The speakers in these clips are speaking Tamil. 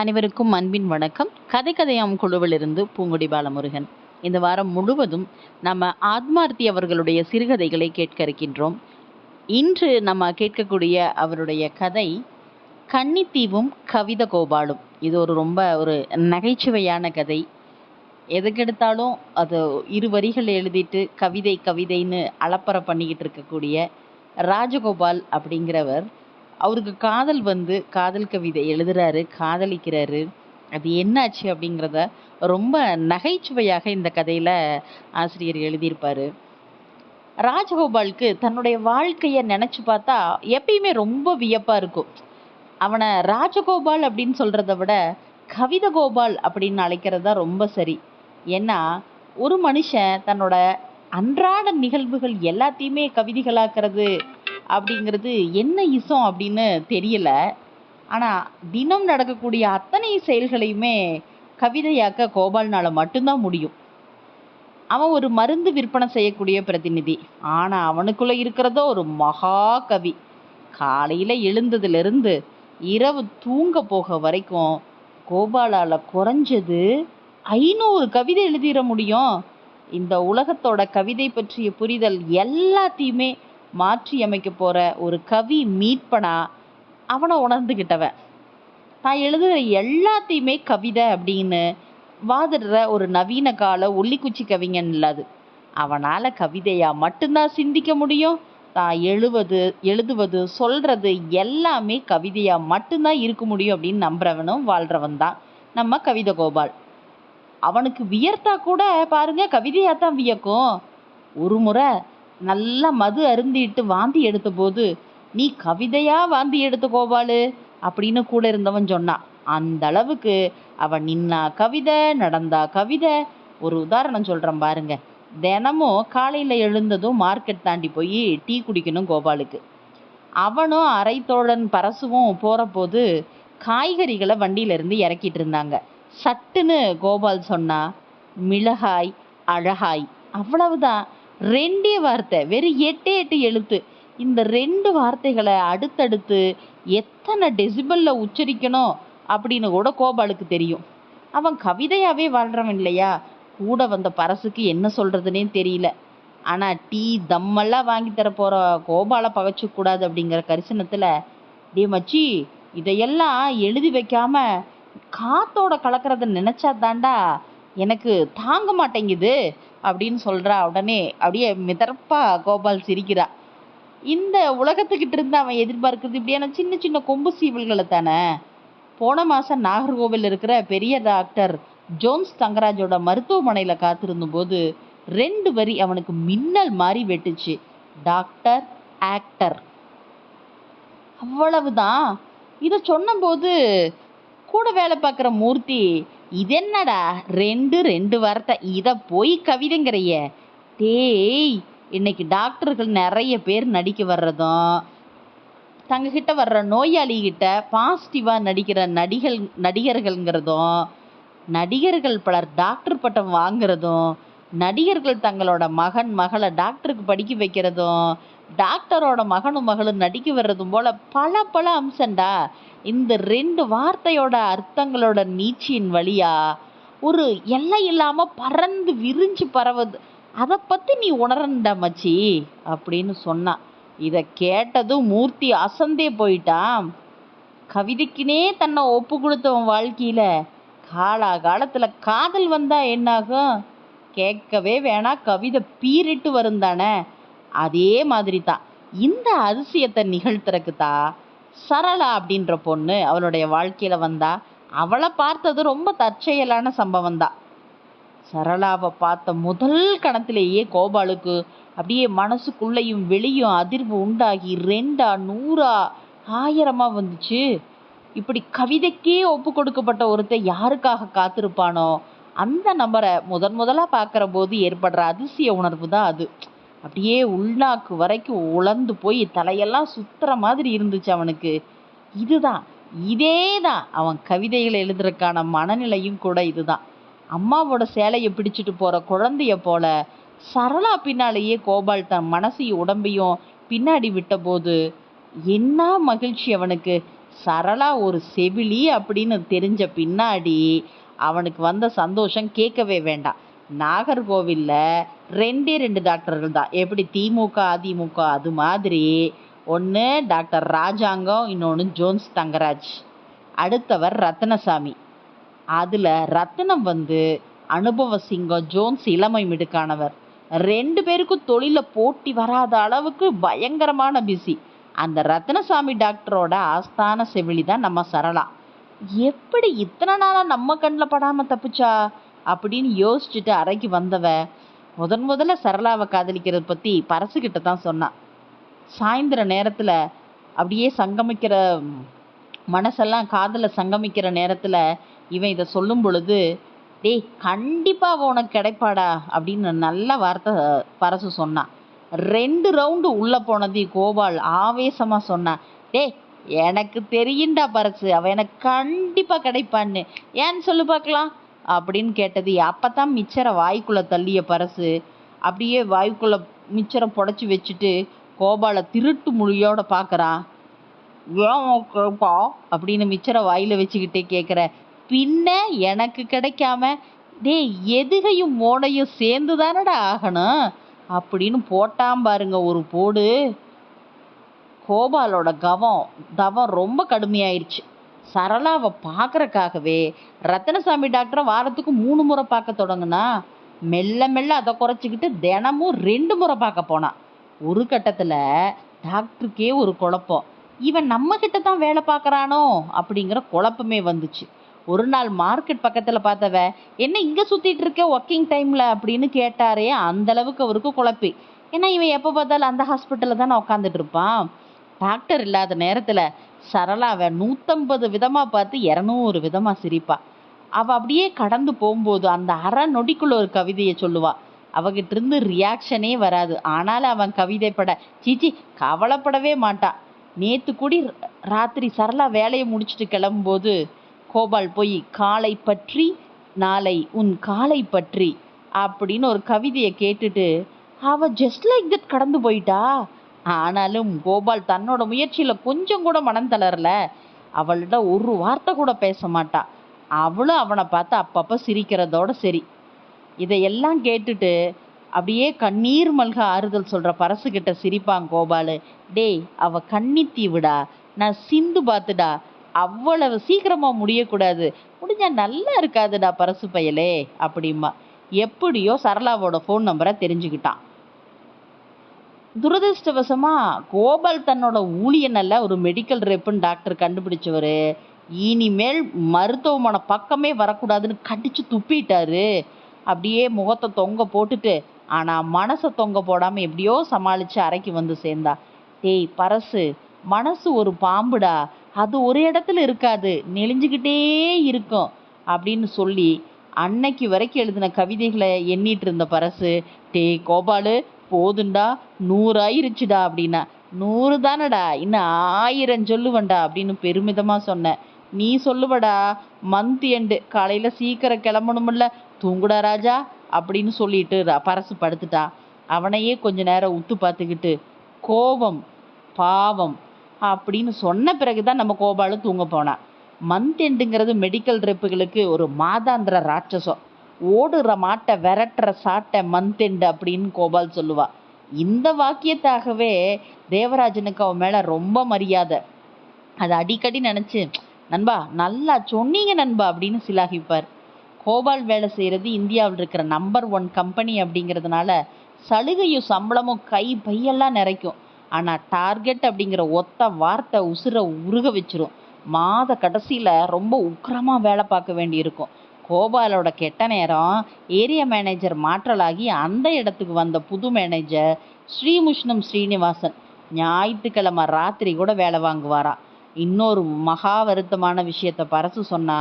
அனைவருக்கும் அன்பின் வணக்கம். கதை கதையாம் குழுவிலிருந்து பூங்குடி பாலமுருகன். இந்த வாரம் முழுவதும் நம்ம ஆத்மார்த்தி அவர்களுடைய சிறுகதைகளை கேட்க இருக்கின்றோம் இன்று நம்ம கேட்கக்கூடிய அவருடைய கதை கன்னித்தீவும் கவித கோபாலும் இது ஒரு ரொம்ப ஒரு நகைச்சுவையான கதை. எதுக்கெடுத்தாலும் அது இரு வரிகள் எழுதிட்டு கவிதை கவிதைன்னு அலப்பறை பண்ணிக்கிட்டு இருக்கக்கூடிய ராஜகோபால் அப்படிங்கிறவர் அவருக்கு காதல் வந்து காதல் கவிதை எழுதுறாரு காதலிக்கிறாரு. அது என்னாச்சு அப்படிங்கிறத ரொம்ப நகைச்சுவையாக இந்த கதையில் ஆசிரியர் எழுதியிருப்பார். ராஜகோபாலுக்கு தன்னுடைய வாழ்க்கையை நினச்சி பார்த்தா எப்பயுமே ரொம்ப வியப்பாக இருக்கும். அவனை ராஜகோபால் அப்படின்னு சொல்கிறத விட கவித கோபால் அப்படின்னு அழைக்கிறது தான் ரொம்ப சரி. ஏன்னா ஒரு மனுஷன் தன்னோட அன்றாட நிகழ்வுகள் எல்லாத்தையுமே கவிதைகளாக்குறது அப்படிங்கிறது என்ன இசம் அப்படின்னு தெரியல. ஆனால் தினம் நடக்கக்கூடிய அத்தனை செயல்களையுமே கவிதையாக்க கோபால்னால மட்டும்தான் முடியும். அவன் ஒரு மருந்து விற்பனை செய்யக்கூடிய பிரதிநிதி. ஆனால் அவனுக்குள்ளே இருக்கிறதோ ஒரு மகா கவி. காலையில் எழுந்ததுலேருந்து இரவு தூங்க போக வரைக்கும் கோபாலால் குறைஞ்சது ஐநூறு கவிதை எழுதிட முடியும். இந்த உலகத்தோட கவிதை பற்றிய புரிதல் எல்லாத்தையுமே மாற்றியமைக்க போகிற ஒரு கவி மீட்பனா அவனை உணர்ந்துகிட்டவன். தான் எழுதுகிற எல்லாத்தையுமே கவிதை அப்படின்னு வாதிடுற ஒரு நவீன கால ஒல்லிக்குச்சி கவிஞன் இல்லாது அவனால் கவிதையாக மட்டும்தான் சிந்திக்க முடியும். தான் எழுவது எழுதுவது சொல்கிறது எல்லாமே கவிதையாக மட்டும்தான் இருக்க முடியும் அப்படின்னு நம்புறவனும் வாழ்கிறவன் தான். நம்ம கவிதை கோபால். அவனுக்கு வியர்த்தா கூட பாருங்க கவிதையாக தான் வியக்கும். ஒரு முறை நல்லா மது அருந்திட்டு வாந்தி எடுத்த போது நீ கவிதையா வாந்தி எடுத்த கோபாலு அப்படின்னு கூட இருந்தவன் சொன்னான். அந்த அளவுக்கு அவன் நின்னா கவிதை நடந்தா கவிதை. ஒரு உதாரணம் சொல்றேன் பாருங்க. தினமும் காலையில எழுந்ததும் மார்க்கெட் தாண்டி போய் டீ குடிக்கணும் கோபாலுக்கு. அவனும் அரைத்தோழன் பரசுவும் போற போது காய்கறிகளை வண்டியில இருந்து இறக்கிட்டு இருந்தாங்க. சட்டுன்னு கோபால் சொன்னா மிளகாய் அழகாய் அவ்வளவுதான். ரெண்டே வார்த்தை வெறும் எட்டு எட்டு எழுத்து. இந்த ரெண்டு வார்த்தைகளை அடுத்தடுத்து எத்தனை டெசிபல்ல உச்சரிக்கணும் அப்படின்னு கூட கோபாலுக்கு தெரியும். அவன் கவிதையாவே வாழ்றவன் இல்லையா? கூட வந்த பரசுக்கு என்ன சொல்கிறதுனே தெரியல. ஆனால் டீ தம்மெல்லாம் வாங்கி தர போற கோபாலை பகச்சக்கூடாது கூடாது அப்படிங்கிற கரிசனத்துல டே மச்சி இதையெல்லாம் எழுதி வைக்காம காத்தோட கலக்கிறத நினைச்சா தாண்டா எனக்கு தாங்க மாட்டேங்குது அப்படின்னு சொல்கிறா உடனே. அப்படியே மிதர்ப்பா கோபால் சிரிக்கிறா. இந்த உலகத்துக்கிட்ட இருந்து அவன் எதிர்பார்க்கறது இப்படியான சின்ன சின்ன கொம்பு சீவல்களை தானே. போன மாதம் நாகர்கோவில் இருக்கிற பெரிய டாக்டர் ஜோன்ஸ் தங்கராஜோட மருத்துவமனையில் காத்திருந்த போது ரெண்டு வரி அவனுக்கு மின்னல் மாதிரி வெட்டுச்சு. டாக்டர் ஆக்டர் அவ்வளவுதான். இதை சொன்னபோது கூட வேலை பார்க்குற மூர்த்தி இது என்னடா ரெண்டு ரெண்டு வார்த்தை? இதை போய் கவிதைங்கிறைய. டேய் இன்னைக்கு டாக்டர்கள் நிறைய பேர் நடிக்க வர்றதும் தங்ககிட்ட வர்ற நோயாளிகிட்ட பாசிட்டிவாக நடிக்கிற நடிகள் நடிகர்கள்ங்கிறதும் நடிகர்கள் பலர் டாக்டர் பட்டம் வாங்குறதும் நடிகர்கள் தங்களோட மகன் மகளை டாக்டருக்கு படிக்க வைக்கிறதும் டாக்டரோட மகனும் மகளும் நடிக்க வர்றதும் போல பல பல அம்சம்டா. இந்த ரெண்டு வார்த்தையோட அர்த்தங்களோட நீச்சியின் வழியா ஒரு எல்லை இல்லாம பறந்து விரிஞ்சு பரவுது. அதை பத்தி நீ உணரண்டா மச்சி அப்படின்னு சொன்னான் இத கேட்டதும் மூர்த்தி அசந்தே போயிட்டான். கவிதைக்குனே தன்னை ஒப்பு கொடுத்தவன் வாழ்க்கையில காலா காலத்துல காதல் வந்தா என்னாகும்? கேட்கவே வேணா கவிதை பீரிட்டு வரும் தானே? அதே மாதிரி தான் இந்த அதிசயத்தை நிகழ்த்துறக்கு தான் சரளா அப்படின்ற பொண்ணு அவளுடைய வாழ்க்கையில் வந்தா அவளை பார்த்தது ரொம்ப தற்செயலான சம்பவம் தான் சரளாவை பார்த்த முதல் கணத்திலேயே கோபாலுக்கு அப்படியே மனசுக்குள்ளேயும் வெளியும் அதிர்வு உண்டாகி ரெண்டா நூறா ஆயிரமாக வந்துச்சு. இப்படி கவிதைக்கே ஒப்பு கொடுக்கப்பட்ட ஒருத்தன் யாருக்காக காத்திருப்பானோ அந்த நபரை முதன் முதலாக பார்க்குற போது ஏற்படுற அதிசய உணர்வு தான் அது. அப்படியே உள்நாக்கு வரைக்கும் உழந்து போய் தலையெல்லாம் சுத்துற மாதிரி இருந்துச்சு அவனுக்கு. இதுதான் இதே தான் அவன் கவிதைகளை எழுதுறதுக்கான மனநிலையும் கூட இதுதான். அம்மாவோட சேலையை பிடிச்சிட்டு போற குழந்தைய போல சரளா பின்னாலேயே கோபால் தன் மனசையும் உடம்பையும் பின்னாடி விட்டபோது என்ன மகிழ்ச்சி அவனுக்கு. சரளா ஒரு செவிலி அப்படின்னு தெரிஞ்ச பின்னாடி அவனுக்கு வந்த சந்தோஷம் கேட்கவே வேண்டாம். நாகர்கோவிலில் ரெண்டே ரெண்டு டாக்டர்கள் தான். எப்படி திமுக அதிமுக அது மாதிரி. ஒன்று டாக்டர் ராஜாங்கம் இன்னொன்று ஜோன்ஸ் தங்கராஜ். அடுத்தவர் ரத்னசாமி. அதில் ரத்னம் வந்து அனுபவ சிங்கம் ஜோன்ஸ் இளமை மிடுக்கானவர். ரெண்டு பேருக்கும் தொழிலில் போட்டி வராத அளவுக்கு பயங்கரமான பிஸி அந்த ரத்னசாமி டாக்டரோட ஆஸ்தான செவிலி தான் நம்ம சரளா. எப்படி இத்தனை நாளாக நம்ம கண்ணில் படாமல் தப்பிச்சா? அப்படின்னு யோசிச்சுட்டு அறைக்கு வந்தவ முதன் முதல்ல சரளாவை காதலிக்கிறத பத்தி பரசுகிட்ட தான் சொன்னான் சாயந்தர நேரத்துல அப்படியே சங்கமிக்கிற மனசெல்லாம் காதல சங்கமிக்கிற நேரத்துல இவன் இதை சொல்லும் பொழுது டேய் கண்டிப்பாக உனக்கு கிடைப்பாடா அப்படின்னு நல்ல வார்த்தை பரசு சொன்னான் ரெண்டு ரவுண்டு உள்ளே போனது கோபால் ஆவேசமாக சொன்னான் டேய் எனக்கு தெரியுண்டா பரசு அவன் எனக்கு கண்டிப்பாக கிடைப்பான்னு. ஏன்னு சொல்லு பார்க்கலாம். அப்படின்னு கேட்டது. அப்பதான் மிச்சரை வாய்க்குள்ளே தள்ளிய பரசு. அப்படியே வாய்க்குள்ளே மிச்சரை புடச்சி வச்சுட்டு கோபாலை திருட்டு மொழியோட பார்க்குறான் ஏன் கேப்பா? அப்படின்னு மிச்சரை வாயில் வச்சுக்கிட்டே கேட்குற பின்ன எனக்கு கிடைக்காம டே எதுகையும் மோனையும் சேர்ந்து தானடா ஆகணும்? அப்படின்னு போட்டாம் பாருங்க ஒரு போடு. கோபாலோட கவம் தவம் ரொம்ப கடுமையாயிருச்சு. சரளாவை பார்க்கறக்காகவே ரத்தனசாமி டாக்டரை வாரத்துக்கு மூணு முறை பார்க்க தொடங்குனா மெல்ல மெல்ல அதை குறைச்சிக்கிட்டு தினமும் ரெண்டு முறை பார்க்க போனான் ஒரு கட்டத்தில் டாக்டருக்கே ஒரு குழப்பம். இவன் நம்மக்கிட்ட தான் வேலை பார்க்கறானோ அப்படிங்கிற குழப்பமே வந்துச்சு. ஒரு நாள் மார்க்கெட் பக்கத்தில் பார்த்தவ என்ன இங்கே சுற்றிட்டு இருக்க ஒர்க்கிங் டைமில் அப்படின்னு கேட்டாரே அந்த அளவுக்கு அவருக்கு குழப்பி. ஏன்னா இவன் எப்போ பார்த்தாலும் அந்த ஹாஸ்பிட்டலில் தானே உட்காந்துட்டு இருப்பான். டாக்டர் இல்லாத நேரத்தில் சரளாவை நூற்றம்பது விதமாக பார்த்து இரநூறு விதமாக சிரிப்பா. அவள் அப்படியே கடந்து போகும்போது அந்த அரை நொடிக்குள்ள ஒரு கவிதையை சொல்லுவாள் அவகிட்ட இருந்து ரியாக்ஷனே வராது. ஆனாலும் அவன் கவிதை பட சீச்சி கவலைப்படவே மாட்டான் நேற்று கூடி ராத்திரி சரளா வேலையை முடிச்சுட்டு கிளம்பும்போது கோபால் போய் காலை பற்றி நாளை உன் காலை பற்றி அப்படின்னு ஒரு கவிதையை கேட்டுட்டு அவள் ஜஸ்ட் லைக் தட் கடந்து போயிட்டா? ஆனாலும் கோபால் தன்னோட முயற்சியில கொஞ்சம் கூட மனம் தளரல. அவள்கிட்ட ஒரு வார்த்தை கூட பேச மாட்டா. அவளும் அவனை பார்த்து அப்பப்ப சிரிக்கிறதோட சரி. இதையெல்லாம் கேட்டுட்டு அப்படியே கண்ணீர் மல்க ஆறுதல் சொல்ற பரசு கிட்ட சிரிப்பான் கோபாலு. டேய் அவ கன்னித்தீவுடா நான் சிந்து பார்த்துடா. அவ்வளவு சீக்கிரமா முடியக்கூடாது. முடிஞ்சா நல்லா இருக்காதுடா பரசு பயலே அப்படிம்பா. எப்படியோ சரளாவோட ஃபோன் நம்பரை தெரிஞ்சுக்கிட்டான். துரதிர்ஷ்டவசமா கோபால் தன்னோட ஊழியனல்ல ஒரு மெடிக்கல் ரெப்புன்னு டாக்டர் கண்டுபிடிச்சவரு. இனிமேல் மருத்துவமனை பக்கமே வரக்கூடாதுன்னு கடிச்சு துப்பிட்டாரு. அப்படியே முகத்தை தொங்க போட்டுட்டு ஆனா மனசை தொங்க போடாம எப்படியோ சமாளிச்சு அறைக்கு வந்து சேர்ந்தா. டேய் பரசு மனசு ஒரு பாம்புடா. அது ஒரு இடத்துல இருக்காது. நெளிஞ்சுக்கிட்டே இருக்கும் அப்படின்னு சொல்லி அன்னைக்கு வரைக்கும் எழுதின கவிதைகளை எண்ணிட்டு இருந்த பரசு டேய் கோபாலு போதுண்டா? நூறாயிருச்சுடா அப்படின்னா. நூறு தானடா? இன்னும் ஆயிரம் சொல்லுவேன்டா அப்படின்னு பெருமிதமாக சொன்னேன் நீ சொல்லுவடா மந்த் எண்டு காலையில் சீக்கிரம் கிளம்பணும்ல தூங்குடா ராஜா அப்படின்னு சொல்லிட்டு பரசு படுத்துட்டா. அவனையே கொஞ்ச நேரம் உத்து பார்த்துக்கிட்டு கோபம் பாவம் அப்படின்னு சொன்ன பிறகுதான் நம்ம கோபாலும் தூங்க போனான் மந்த் எண்டுங்கிறது மெடிக்கல் ரெப்புகளுக்கு ஒரு மாதாந்திர ராட்சசம். ஓடுற மாட்டை விரட்டுற சாட்டை மந்த் எண்டு அப்படின்னு கோபால் சொல்லுவா. இந்த வாக்கியத்தாகவே தேவராஜனுக்கு அவன் மேலே ரொம்ப மரியாதை. அதை அடிக்கடி நினச்சி நண்பா நல்லா சொன்னீங்க நண்பா அப்படின்னு சிலாகிப்பார். கோபால் வேலை செய்கிறது இந்தியாவில் இருக்கிற நம்பர் ஒன் கம்பெனி அப்படிங்கிறதுனால சலுகையும் சம்பளமும் கை பையெல்லாம் நிறைக்கும். ஆனால் டார்கெட் அப்படிங்கிற ஒத்த வார்த்தை உசுர உருக வச்சிரும். மாத கடைசியில் ரொம்ப உக்கிரமாக வேலை பார்க்க வேண்டியிருக்கும். கோபாலோட கெட்ட நேரம் ஏரியா மேனேஜர் மாற்றலாகி அந்த இடத்துக்கு வந்த புது மேனேஜர் ஸ்ரீமுஷ்ணம் ஸ்ரீனிவாசன் ஞாயிற்றுக்கிழமை ராத்திரி கூட வேலை வாங்குவாராம் இன்னொரு மகா வருத்தமான விஷயத்த பரசு சொன்னா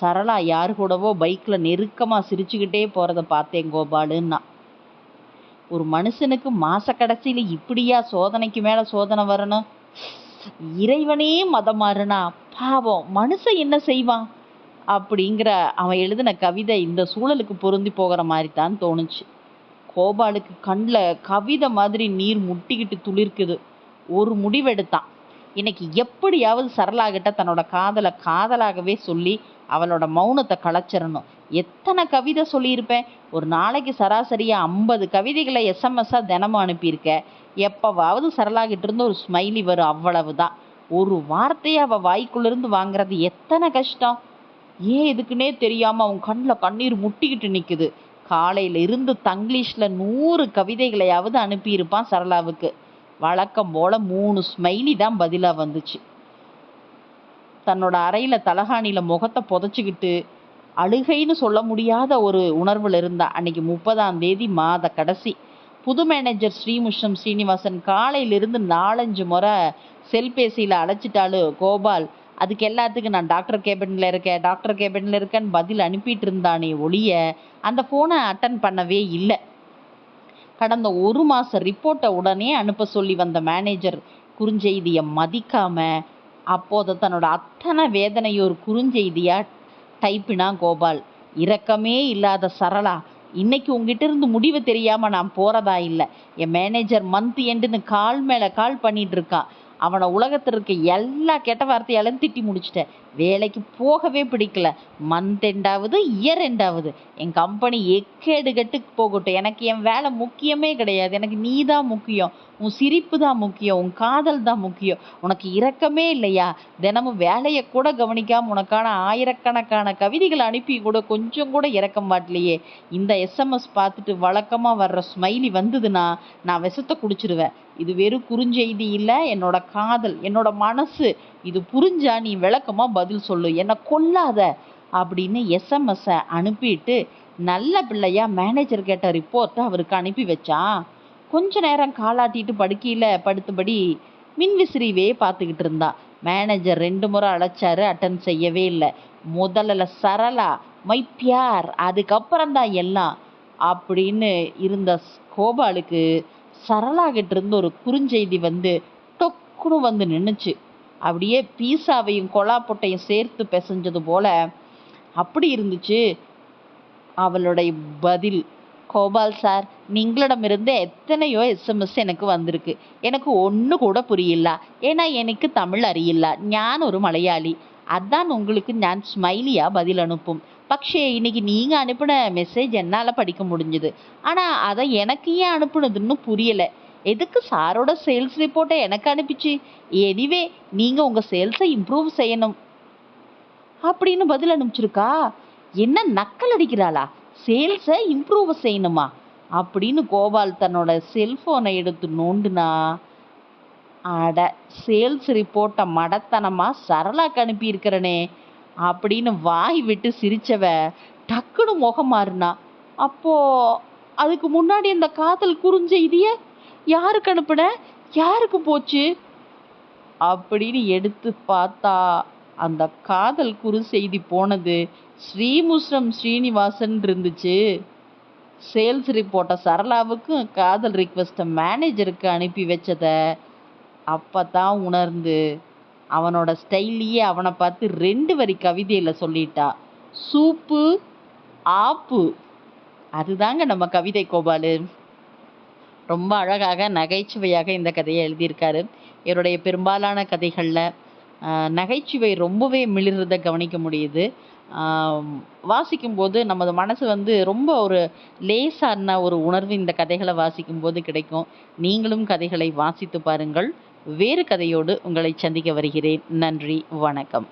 சரளா யாரு கூடவோ பைக்கில் நெருக்கமாக சிரிச்சுக்கிட்டே போகிறத பார்த்தேன் கோபாலுன்னா. ஒரு மனுஷனுக்கு மாச கடைசியில் இப்படியா சோதனைக்கு மேலே சோதனை வரணும்? இறைவனே மதம் மாறுனா பாவம் மனுஷன் என்ன செய்வான்? அப்படிங்கிற அவன் எழுதின கவிதை இந்த சூழலுக்கு பொருந்தி போகிற மாதிரி தான் தோணுச்சு. கோபாலுக்கு கண்ணில் கவிதை மாதிரி நீர் முட்டிக்கிட்டு துளிர்க்குது. ஒரு முடிவெடுத்தான். இன்னைக்கு எப்படியாவது சரளாகிட்ட தன்னோட காதலை காதலாகவே சொல்லி அவளோட மௌனத்தை கலைச்சிடணும். எத்தனை கவிதை சொல்லியிருப்பேன்? ஒரு நாளைக்கு சராசரியாக ஐம்பது கவிதைகளை எஸ்எம்எஸ்ஸாக தினமும் அனுப்பியிருக்க. எப்போவாவது சரளாகிட்டு இருந்து ஒரு ஸ்மைலி வரும் அவ்வளவுதான். ஒரு வார்த்தையை அவள் வாய்க்குள்ளேருந்து வாங்குறது எத்தனை கஷ்டம்? ஏன் எதுக்குன்னே தெரியாமல் அவன் கண்ணில் கண்ணீர் முட்டிக்கிட்டு நிற்குது காலையில இருந்து தங்கிலீஷில் நூறு கவிதைகளையாவது அனுப்பியிருப்பான் சரளாவுக்கு. வழக்கம் போல் மூணு ஸ்மைலி தான் பதிலாக வந்துச்சு. தன்னோட அறையில் தலகாணியில் முகத்தை புதைச்சிக்கிட்டு அழுகைன்னு சொல்ல முடியாத ஒரு உணர்வில் இருந்தா அன்னைக்கு முப்பதாம் தேதி மாத கடைசி. புது மேனேஜர் ஸ்ரீமுஷம் ஸ்ரீனிவாசன் காலையிலிருந்து நாலஞ்சு முறை செல்பேசியில் அழைச்சிட்டாலு கோபால் அதுக்கு எல்லாத்துக்கும் நான் டாக்டர் கேபினில் இருக்கேன் டாக்டர் கேபினில் இருக்கேன்னு பதில் அனுப்பிட்டு இருந்தானே ஒழிய அந்த ஃபோனை அட்டன் பண்ணவே இல்லை. கடந்த ஒரு மாதம் ரிப்போர்ட்டை உடனே அனுப்ப சொல்லி வந்த மேனேஜர் குறுஞ்செய்தியை மதிக்காம அப்போது தன்னோட அத்தனை வேதனையை ஒரு குறுஞ்செய்தியாக டைப்பினா கோபால் இரக்கமே இல்லாத சரளா இன்னைக்கு உங்ககிட்ட இருந்து முடிவு தெரியாமல் நான் போகிறதா இல்லை. என் மேனேஜர் மந்த் எண்டுன்னு கால் மேலே கால் பண்ணிட்டு இருக்கான் அவனை உலகத்தில் இருக்க எல்லா கெட்ட வார்த்தையாலும் திட்டி முடிச்சிட்டேன். வேலைக்கு போகவே பிடிக்கல. மந்த் எண்டாவது இயர் எண்டாவது என் கம்பெனி எக்கேடு கெட்டுக்கு போகட்டும். எனக்கு என் வேலை முக்கியமே கிடையாது. எனக்கு நீ தான் முக்கியம். உன் சிரிப்பு தான் முக்கியம். உன் காதல் தான் முக்கியம். உனக்கு இரக்கமே இல்லையா? தினமும் வேலையை கூட கவனிக்காமல் உனக்கான ஆயிரக்கணக்கான கவிதைகள் அனுப்பி கூட கொஞ்சம் கூட இறக்கம் மாட்டலையே இந்த எஸ்எம்எஸ் பார்த்துட்டு வழக்கமாக வர்ற ஸ்மைலி வந்ததுன்னா நான் விஷத்தை குடிச்சிருவேன். இது வெறும் குறுஞ்செய்தி இல்லை என்னோட காதல் என்னோட மனசு. இது புரிஞ்சா நீ விளக்கமாக பதில் சொல்லு. என்னை கொல்லாத அப்படின்னு எஸ்எம்எஸ்ஸை அனுப்பிட்டு நல்ல பிள்ளையா மேனேஜர் கேட்ட ரிப்போர்ட்டை அவருக்கு அனுப்பி வச்சான் கொஞ்ச நேரம் காலாட்டிட்டு படுக்கையில் படுத்தபடி மின்விசிறிவே பார்த்துக்கிட்டு இருந்தா. மேனேஜர் ரெண்டு முறை அழைச்சாரு அட்டன் செய்யவே இல்லை. முதல்ல சரளா மை பியார் அதுக்கப்புறம் தான் எல்லாம் அப்படின்னு இருந்த ஸ்- கோபாலுக்கு சரளாகிட்ட இருந்து ஒரு குறுஞ்செய்தி வந்து டொக்குன்னு வந்து நின்றுச்சு அப்படியே பீஸாவையும் கொலா பொட்டையும் சேர்த்து பிசைஞ்சது போல அப்படி இருந்துச்சு. அவளுடைய பதில் கோபால் சார் நீங்களிடமிருந்து எத்தனையோ எஸ்எம்எஸ் எனக்கு வந்திருக்கு. எனக்கு ஒன்று கூட புரியல. ஏன்னா எனக்கு தமிழ் அறியல ஞான் ஒரு மலையாளி. அதான் உங்களுக்கு நான் ஸ்மைலியாக பதில் அனுப்பும். പക്ഷേ இன்னைக்கு நீங்க அனுப்பின மெசேஜ் என்னால படிக்க முடிஞ்சது ஆனா அதை எனக்கு ஏன் அனுப்புனதுன்னு புரியல எதுக்கு சாரோட சேல்ஸ் ரிப்போர்ட்டை எனக்கு அனுப்பிச்சு எனிவே நீங்க உங்க சேல்ஸை இம்ப்ரூவ் செய்யணும் அப்படின்னு பதில் அனுப்பிச்சிருக்கா என்ன நக்கல் அடிக்கிறாளா சேல்ஸை இம்ப்ரூவ் செய்யணுமா அப்படின்னு கோபால் தன்னோட செல்போனை எடுத்து நோண்டுனா அட சேல்ஸ் ரிப்போர்ட்டை மடத்தனமா சரளாக்கு அனுப்பியிருக்கிறனே அப்படின்னு வாய் விட்டு சிரிச்சவ டக்குன்னு முகம் மாறினா. அப்போ அதுக்கு முன்னாடி அந்த காதல் குறுஞ்செய்திய யாருக்கு அனுப்புன? யாருக்கு போச்சு? அப்படின்னு எடுத்து பார்த்தா அந்த காதல் குறுஞ்செய்தி போனது ஸ்ரீமுஷ்ணம் ஸ்ரீனிவாசன் இருந்துச்சு. சேல்ஸ் ரிப்போர்ட்டை சரளாவுக்கும் காதல் ரிக்வெஸ்ட்டை மேனேஜருக்கு அனுப்பி வச்சத அப்பதான் உணர்ந்து அவனோட ஸ்டைல்லையே அவனை பார்த்து ரெண்டு வரி கவிதையில் சொல்லிட்டா. சூப்பு ஆப்பு. அதுதாங்க நம்ம கவிதை கோபாலு. ரொம்ப அழகாக நகைச்சுவையாக இந்த கதையை எழுதியிருக்காரு. இவருடைய பெரும்பாலான கதைகளில் நகைச்சுவை ரொம்பவே மிளிர்றதை கவனிக்க முடியுது. வாசிக்கும்போது நமது மனசு வந்து ரொம்ப ஒரு லேசான ஒரு உணர்வு இந்த கதைகளை வாசிக்கும்போது கிடைக்கும். நீங்களும் கதைகளை வாசித்து பாருங்கள். வேறு கதையோடு உங்களை சந்திக்க வருகிறேன். நன்றி வணக்கம்.